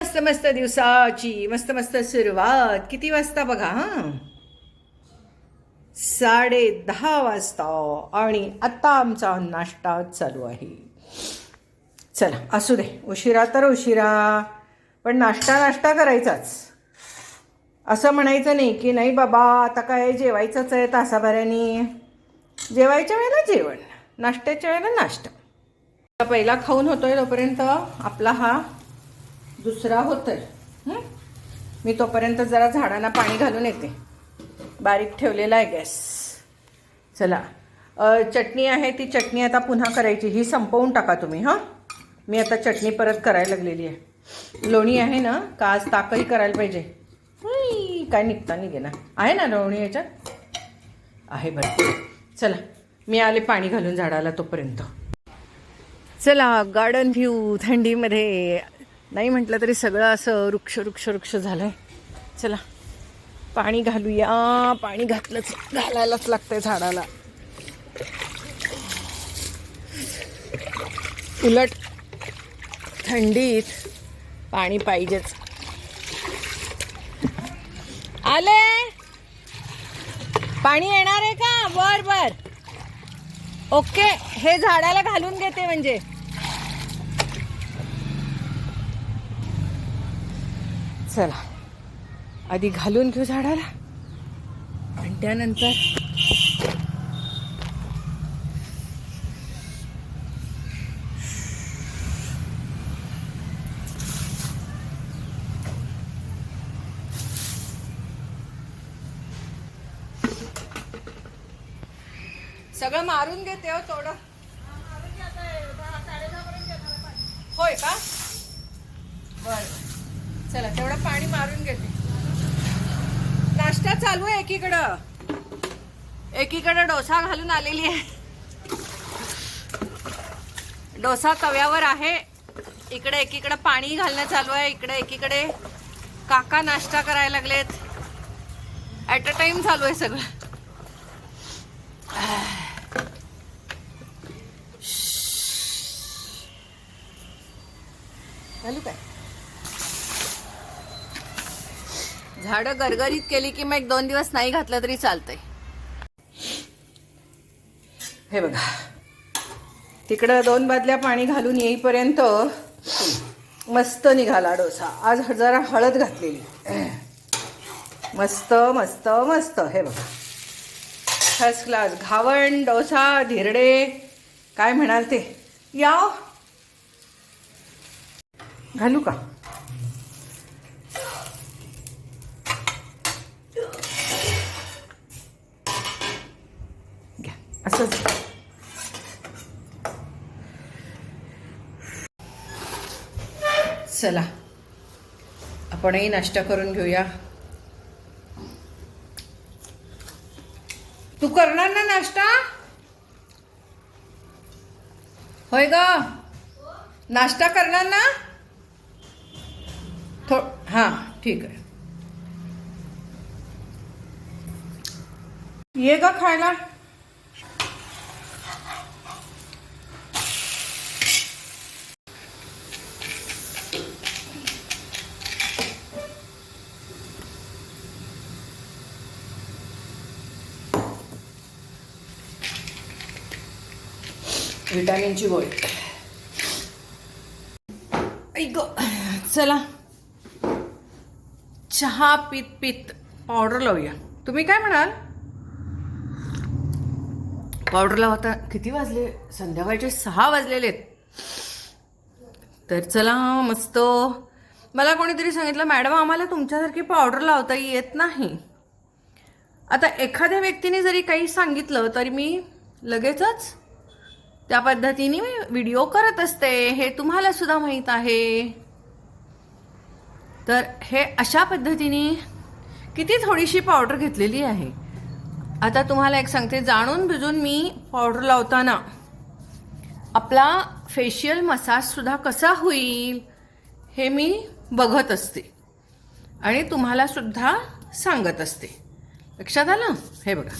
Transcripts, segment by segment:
मस्त मस्त दिवसाची मस्त मस्त सुरुवात. किती वाजता बघा हां? साडे दहा वाजता आणि आत्ता आमचा नाश्ता चालू आहे. चला असू दे. उशिरा तर उशिरा पण नाश्ता नाश्ता करायचाच. असं म्हणायचं नाही की नाही बाबा आता काय जेवायचंच आहे तासाभराने. जेवायच्या वेळेला जेवण नाश्त्याच्या वेळेला नाश्ता. पहिला खाऊन होतोय तोपर्यंत आपला हा दुसरा होतोय. मी तोपर्यंत जरा झाडांना पाणी घालून येते. बारीक ठेवलेला आहे गॅस. चला. चटणी आहे ती चटणी आता पुन्हा करायची. ही संपवून टाका तुम्ही हां? मी आता चटणी परत करायला लागलेली आहे. लोणी आहे ना का आज ताकही करायला पाहिजे? काय निघता निघे ना आहे ना लोणी याच्यात? आहे बरं. चला. मी आले पाणी घालून झाडाला तोपर्यंत. चला गार्डन व्ह्यू थंडीमध्ये. नाही म्हटलं तरी सगळं असं वृक्ष वृक्ष वृक्ष झालं आहे चला पाणी घालूया. पाणी घातलंच घालायलाच लागतंय झाडाला. उलट थंडीत पाणी पाहिजेच. आले? पाणी येणार आहे का? बर बर ओके हे झाडाला घालून घेते म्हणजे. चला. आधी घालून घेऊ झाडाला. आणि त्यानंतर सगळं मारून घेते हो थोडं होय का? बर. चला तेवढं पाणी मारून घेते. नाश्ता चालू आहे एकीकडं. एकीकडं डोसा घालून आलेली आहे. डोसा तव्यावर आहे. इकडे एकीकडे पाणी घालणं चालू आहे. इकडे एकीकडे काका नाश्ता करायला लागलेत. ॲट अ टाइम चालू आहे सगळं. घालू काय? झाडं गरगरीत केली की मग एक दोन दिवस नाही घातलं तरी चालतंय. हे बघा. तिकडं दोन बादल्या पाणी घालून येईपर्यंत मस्त निघाला डोसा. आज जरा हळद घातलेली. मस्त मस्त मस्त. हे बघा. फर्स्ट क्लास घावण डोसा धिरडे. काय म्हणाल ते? या घालू का? असंच. चला. आपणही नाश्ता करून घेऊया. तू करणार ना नाश्ता? होय ग? नाश्ता करणार ना? थो हां ठीक आहे. ये ग खायला. विटॅमिनची गोळी. ऐक चला. चहा पित पित पावडर लावूया. तुम्ही काय म्हणाल? पावडर लावता किती वाजले? संध्याकाळचे सहा वाजलेले आहेत. तर चला मस्त. मला कोणीतरी सांगितलं मॅडम आम्हाला तुमच्यासारखी पावडर लावता येत नाही. आता एखाद्या व्यक्तीने जरी काही सांगितलं तरी मी लगेचच त्या पद्धतीने मी व्हिडिओ करत असते. हे तुम्हाला सुद्धा माहीत आहे. तर हे अशा पद्धतीने किती थोडीशी पावडर घेतलेली आहे. आता तुम्हाला एक सांगते. जाणून भिजून मी पावडर लावताना आपला फेशियल मसाजसुद्धा कसा होईल हे मी बघत असते. आणि तुम्हाला सुद्धा सांगत असते. लक्षात आलं? हे बघा.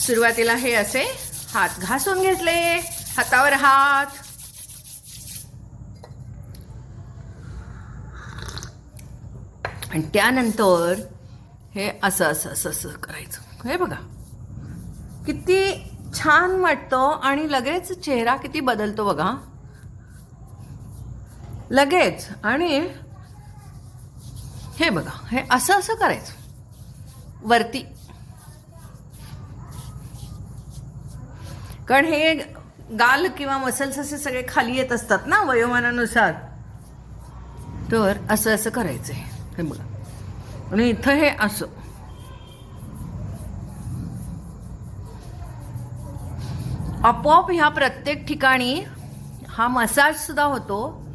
सुरुवातीला हे असे हात घासून घेतले. हातावर हात. आणि त्यानंतर हे असं असं असं असं करायचं. हे बघा. किती छान वाटतं आणि लगेच चेहरा किती बदलतो बघा. लगेच. आणि हे बघा हे असं असं करायचं. वरती कारण हे गाल किंवा मसल्स असे सगळे खाली येत असतात ना वयोमानानुसार. तर असं असं करायचं आहे हे बघा. आणि इथं हे असं. आपोआप ह्या प्रत्येक ठिकाणी हा मसाजसुद्धा होतो.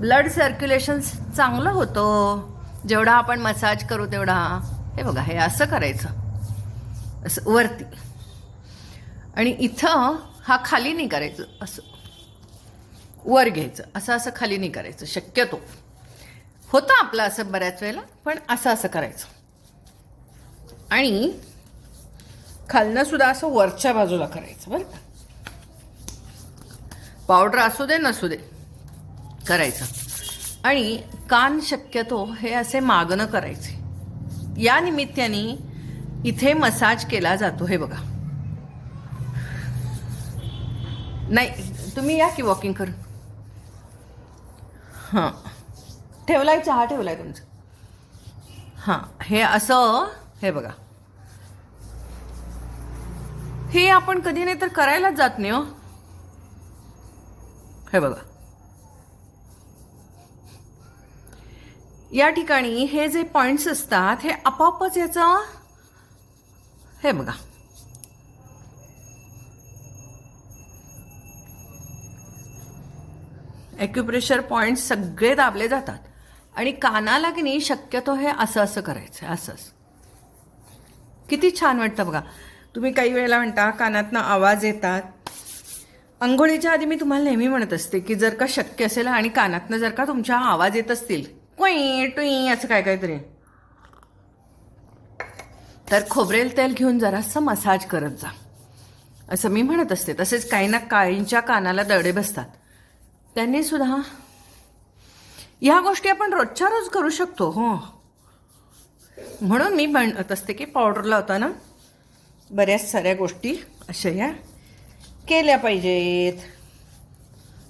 ब्लड सर्क्युलेशन चांगलं होतं. जेवढा आपण मसाज करू तेवढा. हे बघा हे असं करायचं. असं वरती. आणि इथं हा खाली नाही करायचं असं. वर घ्यायचं असं असं खाली नाही करायचं शक्यतो. होतं आपलं असं बऱ्याच वेळेला पण असं असं करायचं. आणि खालनं सुद्धा असं वरच्या बाजूला करायचं बरं का? पावडर असू दे नसू दे करायचं. आणि कान शक्यतो हे असे मागणं करायचे. या निमित्ताने इथे मसाज केला जातो हे बघा. नाही तुम्ही या की वॉकिंग करून. हां. ठेवलाय चहा ठेवलाय तुमचा. हां हे असं हे बघा. हे आपण कधी नाही तर करायलाच जात नाही हो. हे बघा. या ठिकाणी हे जे पॉइंट्स असतात हे आपापच याचा हे बघा. ॲक्युप्रेशर पॉईंट सगळे दाबले जातात. आणि कानाला की नाही शक्यतो हे असं असं करायचं आहे असं असं. किती छान वाटतं बघा. तुम्ही काही वेळेला म्हणता कानातनं आवाज येतात. अंघोळीच्या आधी मी तुम्हाला नेहमी म्हणत असते की जर का शक्य असेल आणि कानातनं जर का तुमच्या आवाज येत असतील क्वई टुई असं काय काहीतरी तर खोबरेल तेल घेऊन जरासं मसाज करत जा. असं मी म्हणत असते. तसेच काही ना काळींच्या कानाला दडे बसतात. त्यांनी सुद्धा ह्या गोष्टी आपण रोजच्या रोज करू शकतो हो. म्हणून मी म्हणत असते की पावडर लावताना बऱ्याच साऱ्या गोष्टी अशा ह्या केल्या पाहिजेत.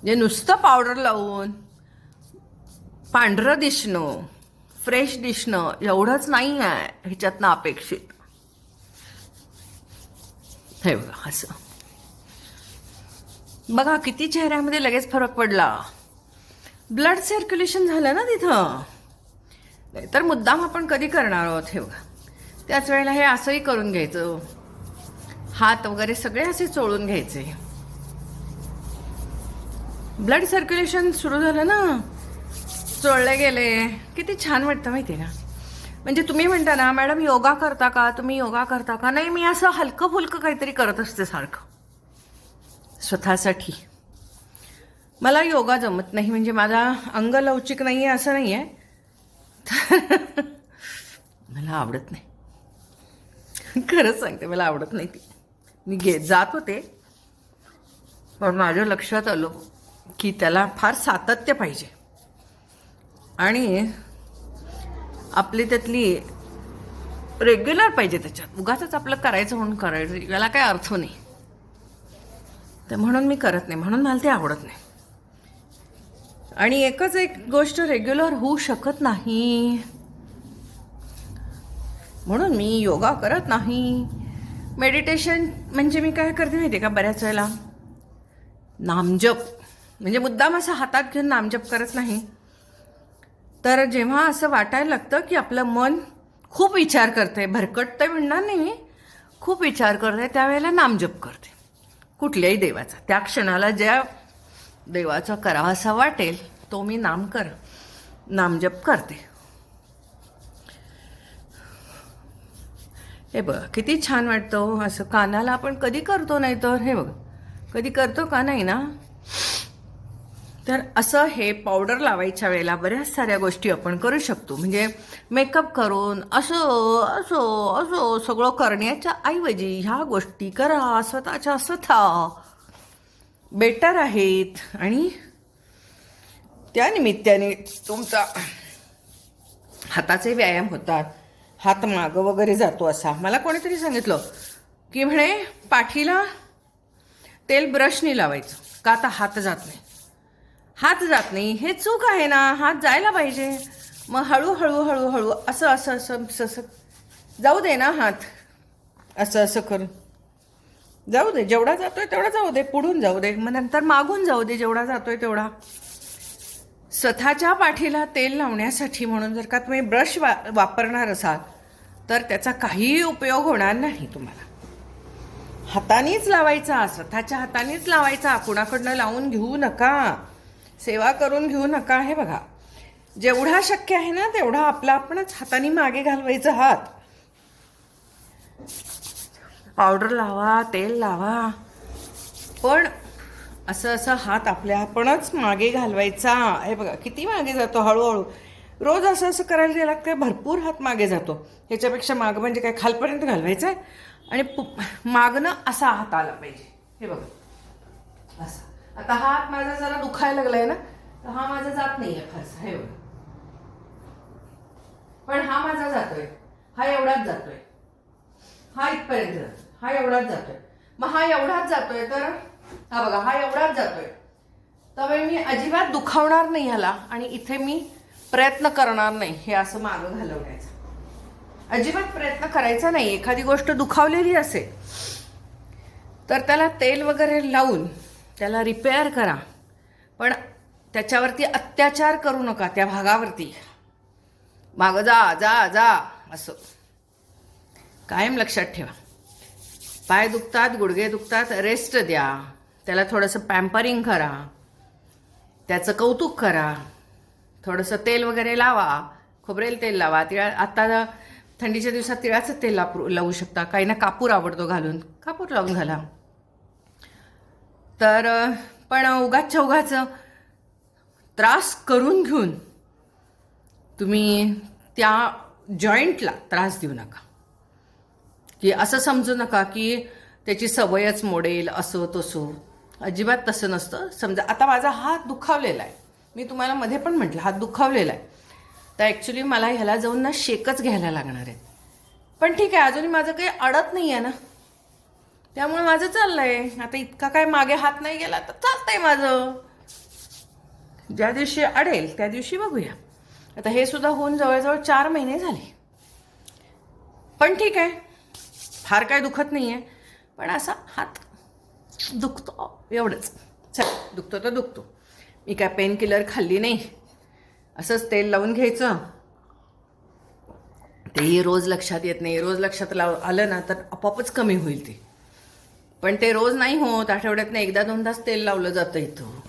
जे नुसतं पावडर लावून पांढरं दिसणं फ्रेश दिसणं एवढंच नाही आहे ह्याच्यातनं अपेक्षित. हे बघा असं. बघा किती चेहऱ्यामध्ये लगेच फरक पडला. ब्लड सर्क्युलेशन झालं ना तिथं? नाहीतर मुद्दाम आपण कधी करणार आहोत हे बघा. त्याच वेळेला हे असंही करून घ्यायचं. हात वगैरे सगळे असे चोळून घ्यायचे. ब्लड सर्क्युलेशन सुरू झालं ना? चोळले गेले. किती छान वाटतं माहिती आहे म्हणजे तुम्ही म्हणता ना मॅडम योगा करता का? तुम्ही योगा करता का? नाही मी असं हलकं फुलकं काहीतरी करत असते सारखं. स्वतःसाठी. मला योगा जमत नाही म्हणजे माझा अंग लवचिक नाही आहे असं नाही आहे मला आवडत नाही. खरंच सांगते मला आवडत नाही ती. मी घे जात होते पण माझ्या लक्षात आलो की त्याला फार सातत्य पाहिजे. आणि आपली त्यातली रेग्युलर पाहिजे त्याच्यात. उगाच आपलं करायचं म्हणून करायचं याला काय अर्थ नाही. तर म्हणून मी करत नाही म्हणून मला ते आवडत नाही. आणि एकच एक गोष्ट रेग्युलर होऊ शकत नाही. म्हणून मी योगा करत नाही. मेडिटेशन म्हणजे मी काय करते माहिती आहे का बऱ्याच वेळेला? नामजप. म्हणजे मुद्दाम असं हातात घेऊन नामजप करत नाही. तर जेव्हा असं वाटायला लागतं की आपलं मन खूप विचार करते भरकटतंय म्हणणार नाही खूप विचार करते त्यावेळेला नामजप करते. कुठल्याही देवाचा. त्या क्षणाला ज्या देवाचा करावासा वाटेल तो मी नामकर नामजप करते. हे बघा किती छान वाटतं हो, असं कानाला आपण कधी करतो नाही तर हे बघ. कधी करतो का नाही ना? तर असं हे पावडर लावायच्या वेळेला बऱ्याच साऱ्या गोष्टी आपण करू शकतो. म्हणजे मेकअप करून असं असं असं सगळं करण्याच्या ऐवजी ह्या गोष्टी करा स्वतःच्या स्वतः. बेटर आहेत. आणि त्या निमित्ताने तुमचा हाताचे व्यायाम होतात. हात मागं वगैरे जातो असा. मला कोणीतरी सांगितलं की म्हणे पाठीला तेल ब्रशनी लावायचं. का आता हात जात नाही? हात जात नाही. हे चूक आहे ना हात जायला पाहिजे. मग हळूहळू हळूहळू असं असं असं असं. जाऊ दे ना हात. असं असं करून. जाऊ दे जेवढा जातोय तेवढा जाऊ दे पुढून जाऊ दे. मग नंतर मागून जाऊ दे जेवढा जातोय तेवढा. स्वतःच्या पाठीला तेल लावण्यासाठी म्हणून जर का तुम्ही ब्रश वा वापरणार असाल तर त्याचा काहीही उपयोग होणार नाही तुम्हाला. हातानेच लावायचा स्वतःच्या हातानेच लावायचा. कुणाकडनं लावून घेऊ नका. सेवा करून घेऊ नका हे बघा. जेवढा शक्य आहे ना तेवढा आपला आपणच हाताने मागे घालवायचा हात. पावडर लावा तेल लावा. पण असं असं हात आपल्या आपणच मागे घालवायचा. हे बघा किती मागे जातो हळूहळू. रोज असं असं करायला गेला काय भरपूर हात मागे जातो. ह्याच्यापेक्षा मागं म्हणजे काय खालपर्यंत घालवायचं आहे आणि पु- मागनं असा हात आला पाहिजे. हे बघा. असं. आता हा हात माझा जरा दुखायला लागलाय ना तर हा माझा जात नाही आहे फारसा हे पण हा माझा जातोय हा एवढाच जातोय. हा इथपर्यंत जातोय हा एवढाच जातोय. मग हा एवढाच जातोय तर हा बघा हा एवढाच जातोय. त्यामुळे मी अजिबात दुखावणार नाही ह्याला आणि इथे मी प्रयत्न करणार नाही हे असं मागं घालवण्याचा. अजिबात प्रयत्न करायचा नाही. एखादी गोष्ट दुखावलेली असेल तर त्याला तेल वगैरे लावून त्याला रिपेअर करा. पण त्याच्यावरती अत्याचार करू नका त्या भागावरती. मागं जा जा जा असं. कायम लक्षात ठेवा. पाय दुखतात गुडघे दुखतात रेस्ट द्या. त्याला थोडंसं पॅम्परिंग करा. त्याचं कौतुक करा. थोडंसं तेल वगैरे लावा. खोबरेल तेल लावा. तिळा आत्ता थंडीच्या दिवसात तिळाचं तेल लापरू लावू शकता. काही ना कापूर आवडतो घालून. कापूर लावून घाला. तर पण उगाच उगाचं त्रास करून घेऊन तुम्ही त्या जॉईंटला त्रास देऊ नका. की असं समजू नका की त्याची सवयच मोडेल असं तसं. अजिबात तसं नसतं. समजा आता माझा हात दुखावलेला आहे. मी तुम्हाला मध्ये पण म्हटलं हात दुखावलेला आहे. तर ॲक्च्युली मला ह्याला जाऊन ना शेकच घ्यायला लागणार आहे. पण ठीक आहे अजूनही माझं काही अडत नाही आहे ना. त्यामुळे माझं चाललंय. आता इतका काय मागे हात नाही गेला तर चालतंय माझं. ज्या दिवशी अडेल त्या दिवशी बघूया. आता हे सुद्धा होऊन जवळजवळ चार महिने झाले. पण ठीक आहे. फार काय दुखत नाही आहे पण असा हात दुखतो एवढंच. चल दुखतो तर दुखतो. मी काय पेन किलर खाल्ली नाही. असंच तेल लावून घ्यायचं. तेही रोज लक्षात येत नाही. रोज लक्षात लाव आलं ना तर आपोआपच कमी होईल ते. पण ते रोज नाही होत आठवड्यातनं एकदा दोनदाच तेल लावलं जातं इथं.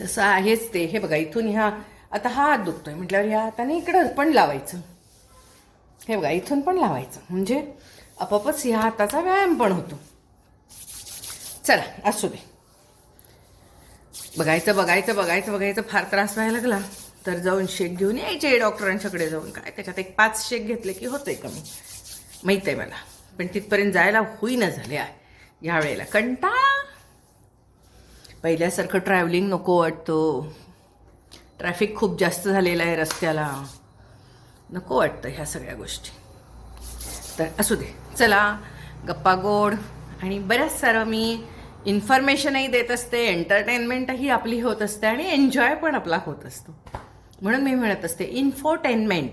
तसं आहेच ते. हे बघा इथून ह्या आता हा हात दुखतोय. म्हटल्यावर ह्या हाताने इकडं पण लावायचं. हे बघा इथून पण लावायचं. म्हणजे आपोआपच ह्या हाताचा व्यायाम पण होतो. चला असू दे. बघायचं बघायचं बघायचं बघायचं. फार त्रास व्हायला लागला. तर जाऊन शेक घेऊन यायचे डॉक्टरांच्याकडे जाऊन. काय त्याच्यात एक पाच शेक घेतले की होते कमी. माहीत आहे मला. पण तिथपर्यंत जायला होईना झाले आहे ह्या वेळेला कंटाळा पहिल्यासारखं ट्रॅव्हलिंग नको वाटतं. ट्रॅफिक खूप जास्त झालेलं आहे रस्त्याला. नको वाटतं ह्या सगळ्या गोष्टी. तर असू दे. चला गप्पा गोड. आणि बऱ्याच सारं मी इन्फॉर्मेशनही देत असते एंटरटेनमेंटही आपली होत असते आणि एन्जॉय पण आपला होत असतो. म्हणून मी म्हणत असते इन्फोटेनमेंट